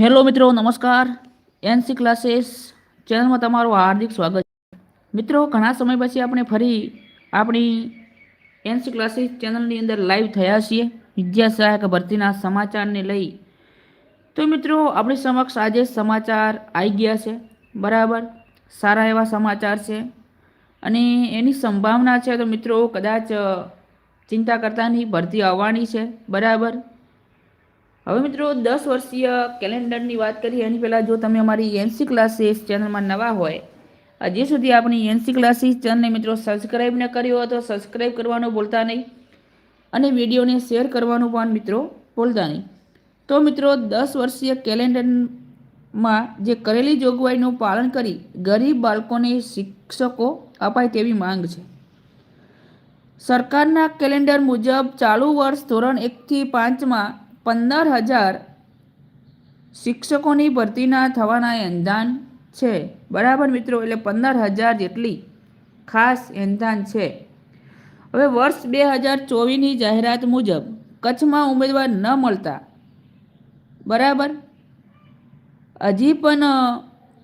Hello મિત્રો, નમસ્કાર. NC classes ચેનલમાં તમારું હાર્દિક સ્વાગત છે. મિત્રો, ઘણા સમય પછી આપણે ફરી આપણી એનસી ક્લાસીસ ચેનલની અંદર લાઈવ થયા છીએ, વિદ્યા સહાયક ભરતીના સમાચારને લઈ. તો મિત્રો, આપણી સમક્ષ આજે સમાચાર આવી ગયા છે, બરાબર? સારા એવા સમાચાર છે. અને એની સંભાવના છે તો મિત્રો, કદાચ ચિંતા કરતા નહીં, ભરતી આવવાની છે, બરાબર? હવે મિત્રો, દસ વર્ષીય કેલેન્ડરની વાત કરીએ, એની પહેલાં જો તમે અમારી એનસી ક્લાસીસ ચેનલમાં નવા હોય, હજી સુધી આપણી એનસી ક્લાસીસ ચેનલને મિત્રો સબસ્ક્રાઈબ ન કર્યો હોય તો સબસ્ક્રાઈબ કરવાનું ભૂલતા નહીં અને વિડીયોને શેર કરવાનું પણ મિત્રો ભૂલતા નહીં. તો મિત્રો, દસ વર્ષીય કેલેન્ડરમાં જે કરેલી જોગવાઈનું પાલન કરી ગરીબ બાળકોને શિક્ષકો અપાય તેવી માંગ છે. સરકારના કેલેન્ડર મુજબ ચાલુ વર્ષ ધોરણ એકથી પાંચમાં પંદર હજાર શિક્ષકોની ભરતીના થવાના એંધાન છે. બરાબર મિત્રો, એટલે પંદર હજાર જેટલી ખાસ એંધાન છે. હવે વર્ષ બે હજાર ચોવીસની જાહેરાત મુજબ કચ્છમાં ઉમેદવાર ન મળતા. બરાબર? હજી પણ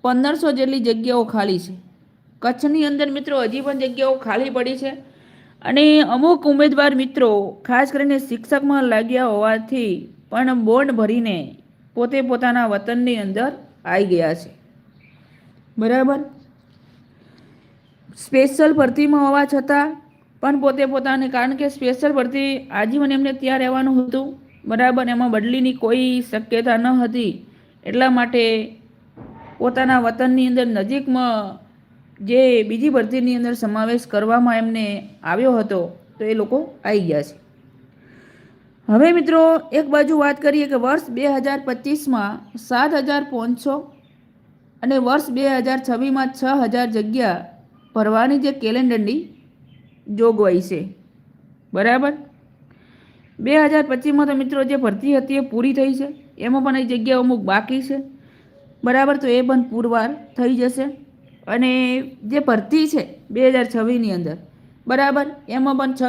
પંદરસો જેટલી જગ્યાઓ ખાલી છે. કચ્છની અંદર મિત્રો, હજી પણ જગ્યાઓ ખાલી પડી છે. અને અમુક ઉમેદવાર મિત્રો, ખાસ કરીને શિક્ષકમાં લાગ્યા હોવાથી પણ બોન્ડ ભરીને પોતે પોતાના વતનની અંદર આવી ગયા છે. બરાબર? સ્પેશિયલ ભરતીમાં હોવા છતાં પણ પોતે પોતાને, કારણ કે સ્પેશિયલ ભરતી આજીવન એમને ત્યાં રહેવાનું હતું, બરાબર? એમાં બદલીની કોઈ શક્યતા ન હતી, એટલા માટે પોતાના વતનની અંદર નજીકમાં જે બીજી ભરતીની અંદર સમાવેશ કરવામાં એમને આવ્યો હતો, તો એ લોકો આવી ગયા છે. હવે મિત્રો, એક બાજુ વાત કરીએ કે વર્ષ બે હજાર પચીસમાં સાત હજાર પાંચસો અને વર્ષ બે હજાર છવ્વીસમાં છ હજાર જગ્યા ભરવાની જે કેલેન્ડરની જોગવાઈ છે. બરાબર? બે હજાર પચીસમાં તો મિત્રો જે ભરતી હતી એ પૂરી થઈ છે. એમાં પણ એ જગ્યાઓ અમુક બાકી છે. બરાબર? તો એ પણ પુરવાર થઈ જશે. અને જે ભરતી છે બે હજાર છવ્વીસની અંદર, બરાબર? એમાં પણ છ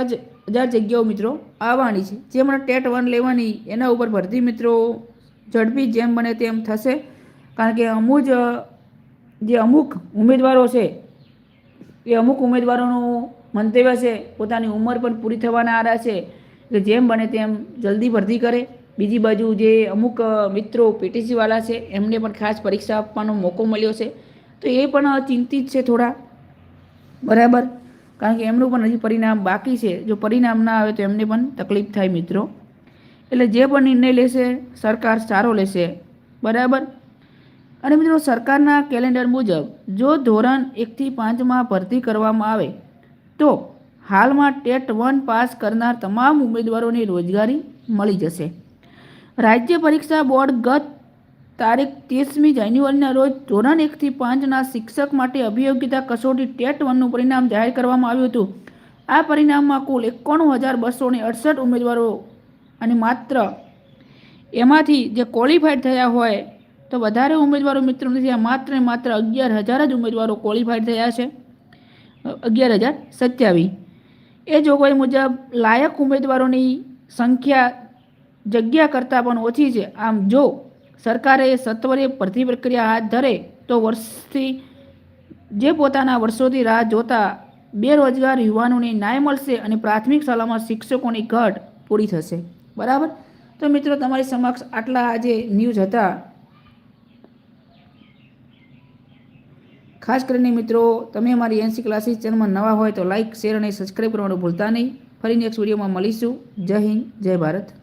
હજાર જગ્યાઓ મિત્રો આવવાની છે. જે હમણાં ટેટ વન લેવાની, એના ઉપર ભરતી મિત્રો ઝડપી જેમ બને તેમ થશે. કારણ કે અમુક જે અમુક ઉમેદવારો છે, એ અમુક ઉમેદવારોનું મંતવ્ય છે, પોતાની ઉંમર પણ પૂરી થવાના આરા છે, કે જેમ બને તેમ જલ્દી ભરતી કરે. બીજી બાજુ જે અમુક મિત્રો પીટીસીવાળા છે, એમને પણ ખાસ પરીક્ષા આપવાનો મોકો મળ્યો છે. તો એ પણ ચિંતિત છે થોડા. બરાબર? કારણ કે એમનું પણ હજી પરિણામ બાકી છે. જો પરિણામ ના આવે તો એમને પણ તકલીફ થાય મિત્રો. એટલે જે પણ નિર્ણય લેશે, સરકાર સારો લેશે. બરાબર? અને મિત્રો સરકારના કેલેન્ડર મુજબ, જો ધોરણ એકથી પાંચમાં ભરતી કરવામાં આવે, તો હાલમાં ટેટ વન પાસ કરનાર તમામ ઉમેદવારોને રોજગારી મળી જશે. રાજ્ય પરીક્ષા બોર્ડ ગત તારીખ ત્રીસમી જાન્યુઆરીના રોજ ધોરણ એકથી પાંચના શિક્ષક માટે અભિયોગ્યતા કસોટી ટેટ વનનું પરિણામ જાહેર કરવામાં આવ્યું હતું. આ પરિણામમાં કુલ એકાણું હજાર બસો અડસઠ ઉમેદવારો અને માત્ર એમાંથી જે ક્વોલિફાઈડ થયા હોય તો વધારે ઉમેદવારો મિત્રો નથી, આ માત્ર ને માત્ર અગિયાર હજાર જ ઉમેદવારો ક્વોલિફાઈડ થયા છે. અગિયાર હજાર સત્યાવીસ. એ જોગવાઈ મુજબ લાયક ઉમેદવારોની સંખ્યા જગ્યા કરતાં પણ ઓછી છે. આમ જો સરકારે સત્વરે ભરતી પ્રક્રિયા હાથ ધરે તો વર્ષથી જે પોતાના વર્ષોથી રાહ જોતા બેરોજગાર યુવાનોને ન્યાય મળશે અને પ્રાથમિક શાળામાં શિક્ષકોની ઘટ પૂરી થશે. બરાબર? તો મિત્રો, તમારી સમક્ષ આટલા આજે ન્યૂઝ હતા. ખાસ કરીને મિત્રો, તમે અમારી એનસી ક્લાસીસ ચેનલમાં નવા હોય તો લાઇક શેર અને સબસ્ક્રાઈબ કરવાનું ભૂલતા નહીં. ફરી નેક્સ્ટ વિડીયોમાં મળીશું. જય હિન્દ, જય ભારત.